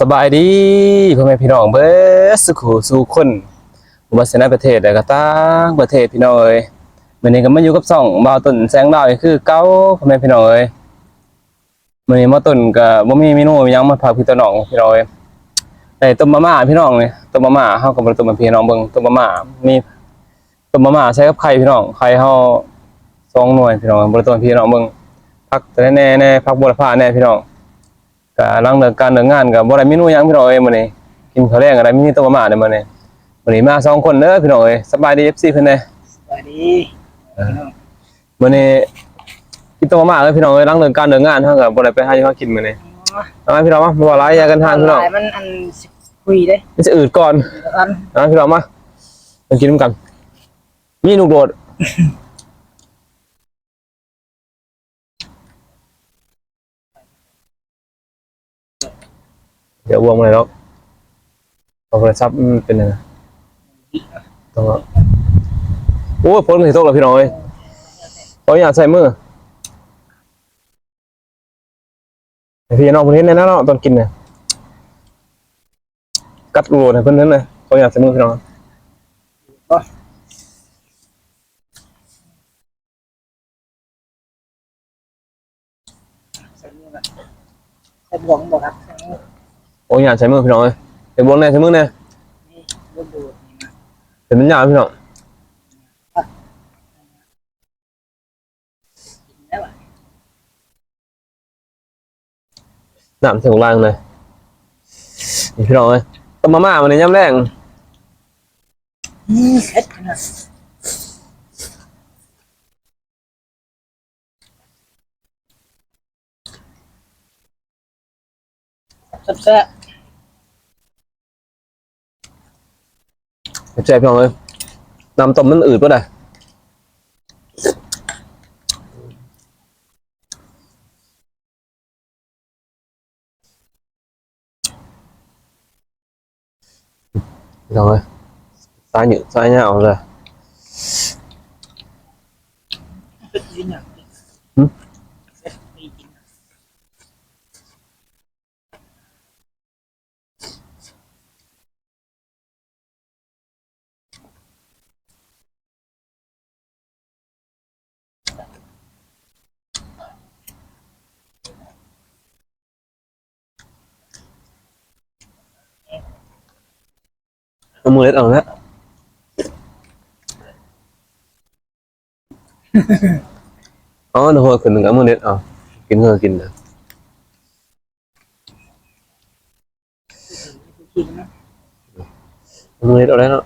สบายดีพ่อแม่พี่น้องเบิดสุขสู่คนบ่ว่าสิในประเทศใดก็ต่างประเทศพี่น้องเอ้ยมื้อนี้ก็มาอยู่กับช่องบ่าวต้นแสงดาวคือเก่าพ่อแม่พี่น้องเอ้ยมื้อนี้มาต้นก็บ่มีเมนูยังมาฝาพี่ต้นน้องพี่น้องเอ้ยได้ต้มมาม่าพี่น้องนี่ต้มมาม่าเฮาก็บ่ได้ต้มให้พี่น้องเบิ่งต้มมาม่ามีต้มมาม่าใส่กับไข่พี่น้องไข่เฮาสองหน่วยพี่น้องบ่ต้มพี่น้องเบิ่งผักแต่แน่ๆแน่ผักบัวละพาแน่พี่น้อง ก็หลังเลิกการเลิกงานก็บ่ได้เมนูหยังพี่น้องเอ้ยมื้อนี้กินข้าวแรงอะไรมีต้มมาม่าเด้อมื้อนี้มื้อนี้มาสองคนเด้อพี่น้องเอ้ยสบายดี FC เพิ่นเด้สวัสดีมื้อนี้กินต้มมาม่าเด้อพี่น้องเอ้ยหลังเลิกการเลิกงานเฮาก็บ่ได้ไปหาอยู่หากินมื้อนี้เอามาพี่น้องมาบ่ว่าหลายอย่ากันทางพี่น้องลายมันอันสิคุยได้มันจะอืดก่อนอันเอาพี่น้องมามากินนำกัน มีลูกโดด เดี๋ยววงมาเลยเนาะเอาโทรศัพท์มันเป็นยังไงต้องเอาโอ้ยพ้นมันสิตกแล้วพี่น้องเอ้ยเอาอยากใส่มือให้พี่น้องเพิ่นเห็นน่เนาะตอนกินเนี่ยกัดรูให้เพิ่อนเห็นเลยเขาอยากใส่มือพี่น้องใส่มือแบบใส่บ่วงบ่ครับใส่มือ โอ้ยอยากใช้มือพี่น้องเลยเดี๋ยวบนแน่ใช้มือแน่นี่รูปดูนี่นะเดี๋ยวมันยาวพี่น้องกินได้ป่ะน้ำถึงล่างเลยนี่พี่น้องเลยต้มมาม่ามันในย่ำแรงนี่เซ็ตนะ แซ่บเจ็บพี่น้องเลยน้ำต้มมันอืดป่ะได้พี่น้องเลยซ้ายหนึ่งซ้ายเงาเลย ๆเซ็ตจริงอะเซ็ตจริง เอามือเล็ดเอาละอ๋อเดี๋ยวหัวขึ้นหนึ่งเอามือเล็ดเอากินเงือกินนะจริงนะเอามือเล็ดเอาแล้วเนาะ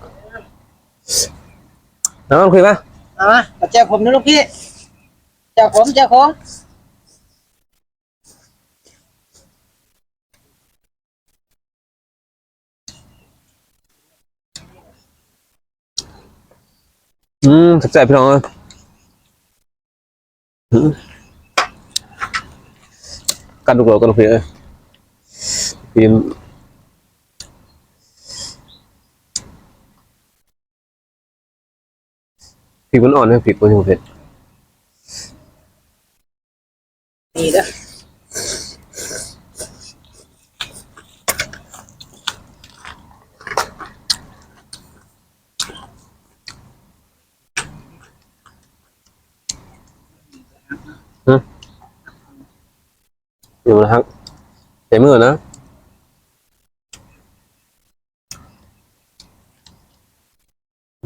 น้องคุยปะเอามามาแจกผมนะลูกพี่แจกผมแจกผม อืมสนใจพี่น้องเอ้ยกันดูกเรากันดูพี่เอ้ยพิมพ์ผิวมันอ่อนไหมผิวมันยังเผ็ด อยู่นะครับใส่มือนะ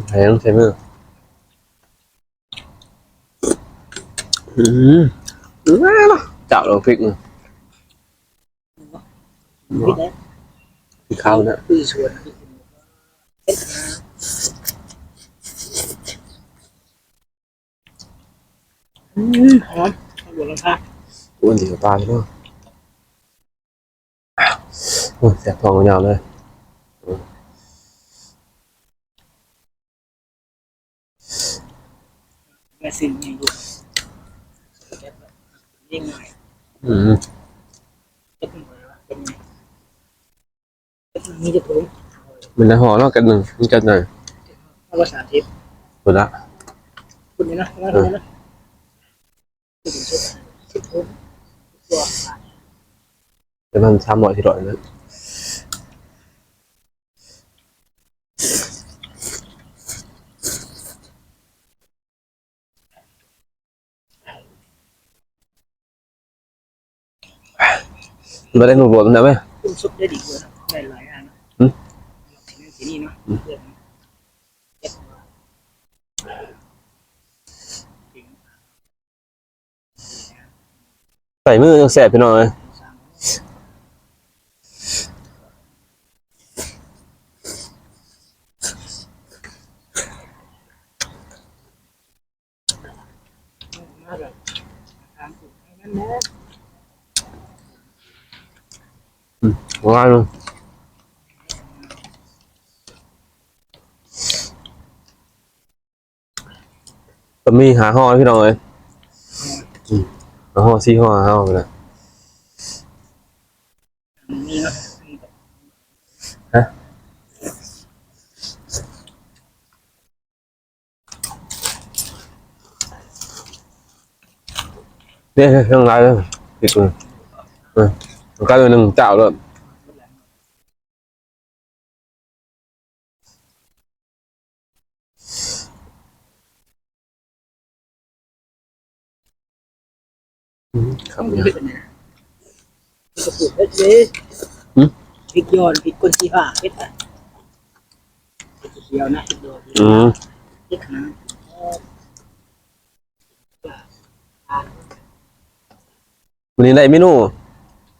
ใส่ต้องใส่มืออืมอืมเนาะจับเราพริกเนาะพี่เด้อพริกข้าวเนี่ย อืมหอมหอมบัวลำพาอ้วนดีกว่าปลาเลยเนาะโอ้ยแสบท้องยาวเลยแม่สิ่งนี้อยู่ยิ่งหน่อยอืมเป็นไงวะเป็นไงมีจะถูกมันจะห่อเนาะกันหนึ่งมันกันหน่อยภาษาทิพย์หมดละคุณนี่นะว่าตรงนี้นะคุณชุดชุดทุกตัวแต่มันซ้ำหน่อยที่ร้อยนะ để làm vâng, sao mọi thì đội nữa? Vào đây một bộ nữa mấy. Công Ừ. ใส่มือยังแสบพี่น้องเลยมากเลยทำถูกนั่นแหละง่ายเลยก็มีหาห่อพี่น้องเลย มหาห่อซี่ห่อหาห่อไปเลยนี่เนาะเนี่ยเครื่องไรเลยติดมือเออมันกลายเป็นหนึ่งเจ้าเลย ครับต้องเนี่ยเป็นเนี่ย กระปุกเพชรเลยหืมพริกยอนพริกคนที่ห้าเพชรอะพริกเดียวนะพริกเดียวอืมพริกหางวันนี้ได้เมนู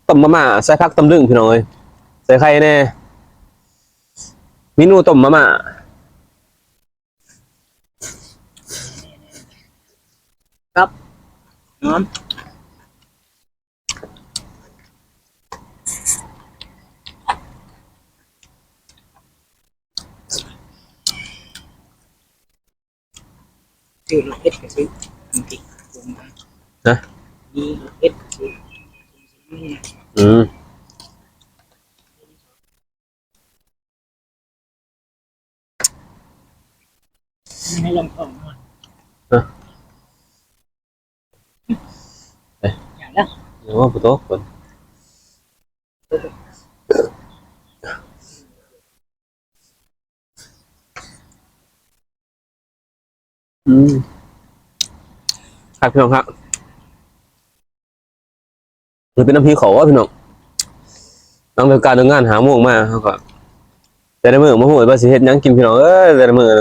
ต้มมาม่าใส่ผักตำลึงพี่น้องเอ้ยใส่ไข่แน่เมนูต้มมาม่าน้อ ซื้อรถเพชรก็ซื้อทำพริกปรุงมานะ มีรถเพชรก็ซื้อนี่อืมไม่ให้ลองของหน่อยอย่างนั้นเดี๋ยวว่าปุโต๊ะ อืมครับพี่น้องครับมันเป็นน้ำพริกเขาว่าพี่น้องน้องเดินการเดินงานหาโมงมาเขาก็แต่ในมือมาหูว่าสิเฮ็ดหยังกินพี่น้องเอ้ยแต่ในมือ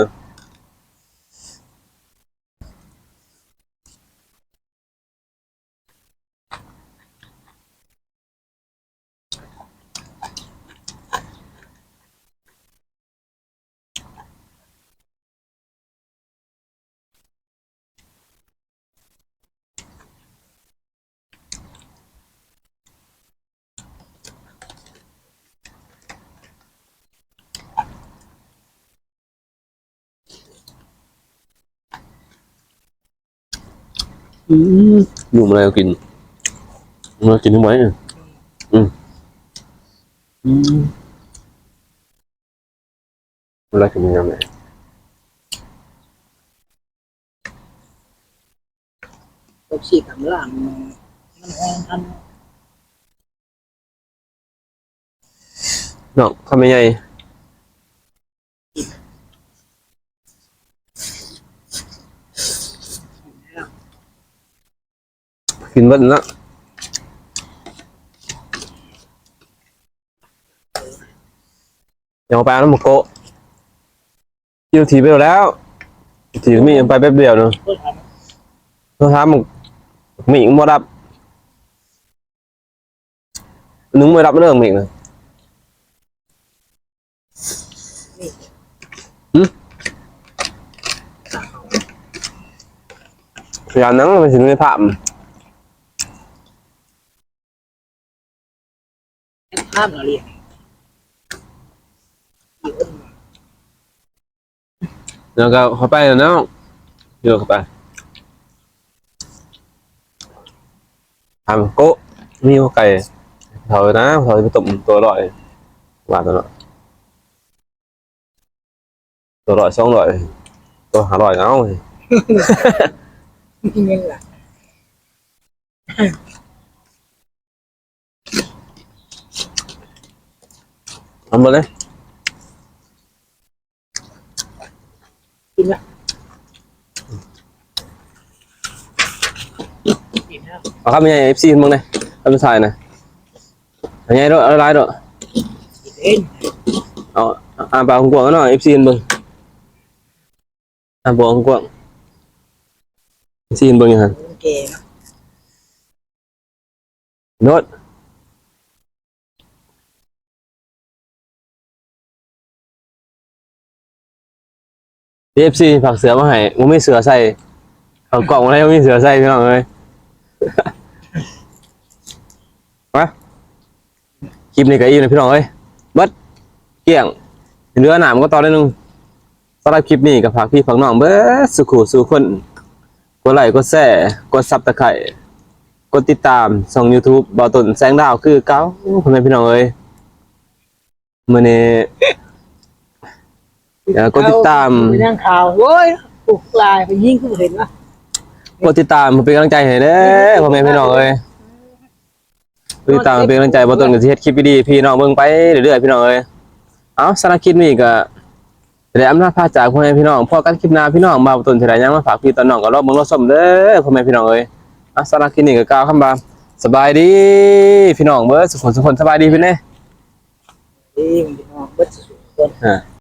อืมอยู่มาแล้วกินมากินทำไมอะอืมอืมเวลากินยังไงตบสีกำลังมันห้องทันน้องทำยังไง กินเบัดละยังไปน้ำหมกโกะคิวถีไปแล้วถีมีไปแป๊บเดียวเนาะเพื่อทโทรถามมึงมีอีกบ่รับนึงไม่รับเรื่องมีอีกนะพยายามนั่งไปถึงในภาพำ ภาพเราเรียนแล้วก็เข้าไปแล้วเนาะเดี๋ยวเข้าไปทำโกะมีไก่ เถอะนะเถอะไปต้มตัวอร่อยหวานตัวละตัวอร่อยสองอร่อยตัวอร่อยเอามีเงินหลักทำมาเลยกินละกินแล้วเอาครับมีไอเอฟซีมึงเลยเอาไปถ่ายหนะอันนี้ด้วยอะไรด้วยเอ็นเอาอ่านปากของกวางหน่อย FC เบิ่งอ่านปากของกวาง FC เบิ่งอย่างนั้นมันแก่เนาะโนด เอฟซีผักเสือมาให้ผมไม่เสือใส่เอากล่องอะไรก็มีเสือใส่พี่น้องเลยมาคลิปนี้ก็อิ่มเลยพี่น้องเอ้ยเบัดเกลี้ยงเหลือหนามก็ต่อได้นึงสำหรับคลิปนี้กับผักพี่ผักน้องเบิดสุขุสุขคนกดไลค์กดแชร์กดซับตะไคร่กดติดตามช่อง YouTube บอตุนแสงดาวคือเก้าพ่อแม่พี่น้องเอ้ยมื้อนี้ เอ่อกดติดตามไปนั่งข่าวโว้ยปลุกลายไปยิงขึ้นเห็นนะกดติดตามเป็นกำลังใจให้เด้อพ่อแม่พี่น้องเอ้ยกดติดตามเป็นกำลังใจบอตุนก็สิเฮ็ดคลิปดีๆพี่น้องเบิ่งไปเรื่อยๆพี่น้องเอ้ยเอาสำหรับคลิปนี้ก็ได้อำนาจพาจากพ่อแม่พี่น้องพอกันคลิปหน้าพี่น้องมาบอตุนสิได้หยังมาฝากพี่ตอนน้องก็รอบเบิ่งรอบชมเด้อพ่อแม่พี่น้องเอ้ยอะสำหรับคลิปนี้ก็กล่าวคำว่าสบายดีพี่น้องเบิดสุขสุขคนสบายดีพี่เน่เอ้ยมันเป็นน้องเบิดสุดๆคนอ่า